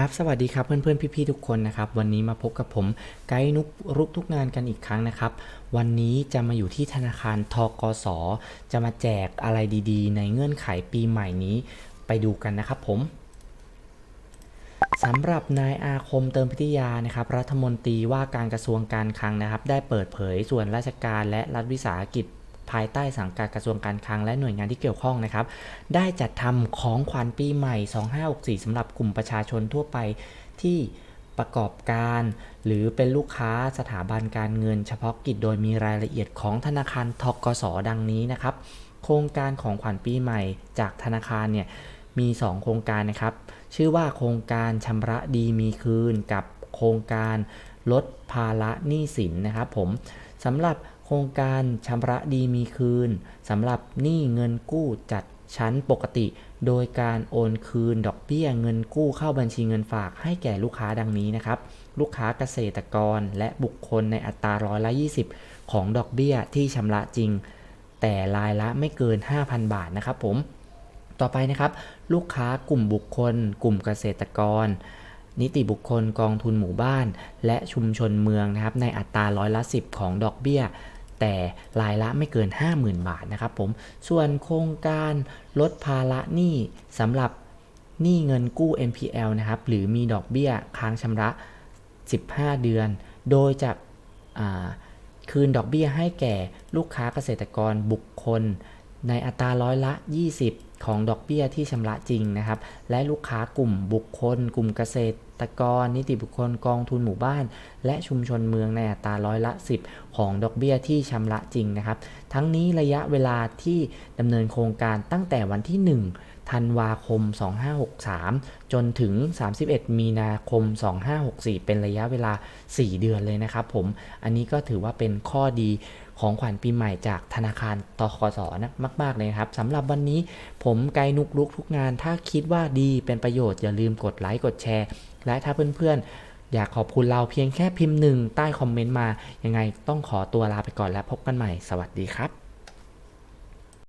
ครับสวัสดีครับเพื่อนๆพี่ๆทุกคนนะครับวันนี้มาพบกับผมไกด์นุกรุกทุกงานกันอีกครั้งนะครับ วันนี้จะมาอยู่ที่ธนาคารทกสจะมาแจกอะไรดีๆ ในเงื่อนไขปีใหม่นี้ไปดูกันนะครับผมสำหรับนายอาคมเติมพิทยานะครับรัฐมนตรีว่าการกระทรวงการคลังนะครับ ได้เปิดเผยส่วนราชการและรัฐวิสาหกิจ ภายใต้สังกัดกระทรวงการคลังและหน่วยงานที่เกี่ยวข้องนะครับ ได้จัดทำของขวัญปีใหม่ 2564สำหรับกลุ่มประชาชนทั่วไปที่ประกอบการ หรือเป็นลูกค้าสถาบันการเงิน เฉพาะกิจโดยมีรายละเอียดของธนาคารทกสดังนี้นะครับ โครงการของขวัญปีใหม่จากธนาคารเนี่ยมี 2 โครงการนะครับ ชื่อว่าโครงการชำระดีมีคืนกับโครงการลดภาระหนี้สินนะครับผมสำหรับ โครงการชำระดีมีคืนสำหรับหนี้เงินกู้จัดชั้นปกติ โดยการโอนคืนดอกเบี้ยเงินกู้เข้าบัญชีเงินฝากให้แก่ลูกค้าดังนี้นะครับ ลูกค้าเกษตรกรและบุคคลในอัตราร้อยละ 20 ของดอกเบี้ยที่ชำระจริง แต่รายละไม่เกิน 5,000 บาทนะครับผม ต่อไปนะครับ ลูกค้ากลุ่มบุคคล กลุ่มเกษตรกร นิติบุคคลกองทุนหมู่บ้าน และชุมชนเมืองนะครับในอัตราร้อยละ 10 ของดอกเบี้ย แต่รายละไม่เกิน 50,000 บาทนะครับผม ส่วนโครงการลดภาระหนี้สำหรับหนี้เงินกู้ MPL นะครับ หรือมีดอกเบี้ยค้างชำระ 15 เดือน โดยจะคืนดอกเบี้ยให้แก่ลูกค้าเกษตรกรบุคคล ในอัตราร้อยละ 20 ของดอกเบี้ยที่ชำระจริงนะครับ และลูกค้ากลุ่มบุคคล กลุ่มเกษตรกร นิติบุคคลกองทุนหมู่บ้าน และชุมชนเมืองในอัตราร้อยละ 10 ของดอกเบี้ยที่ชำระจริงนะครับ ทั้งนี้ระยะเวลาที่ดำเนินโครงการตั้งแต่วันที่ 1 ธันวาคม 2563 จนถึง 31 มีนาคม 2564 เป็นระยะเวลา 4 เดือนเลยนะครับผม อันนี้ก็ถือว่าเป็นข้อดีของขวัญปีใหม่จากธนาคารตคสนะมาก ๆ เลยครับสำหรับวันนี้ผมไกด์นุกลุกทุกงาน ถ้าคิดว่าดีเป็นประโยชน์ อย่าลืมกดไลค์กดแชร์ และถ้าเพื่อนๆ อยากขอบคุณเราเพียงแค่พิมพ์หนึ่งใต้คอมเมนต์มา ยังไงต้องขอตัวลาไปก่อนแล้วพบกันใหม่ สวัสดีครับ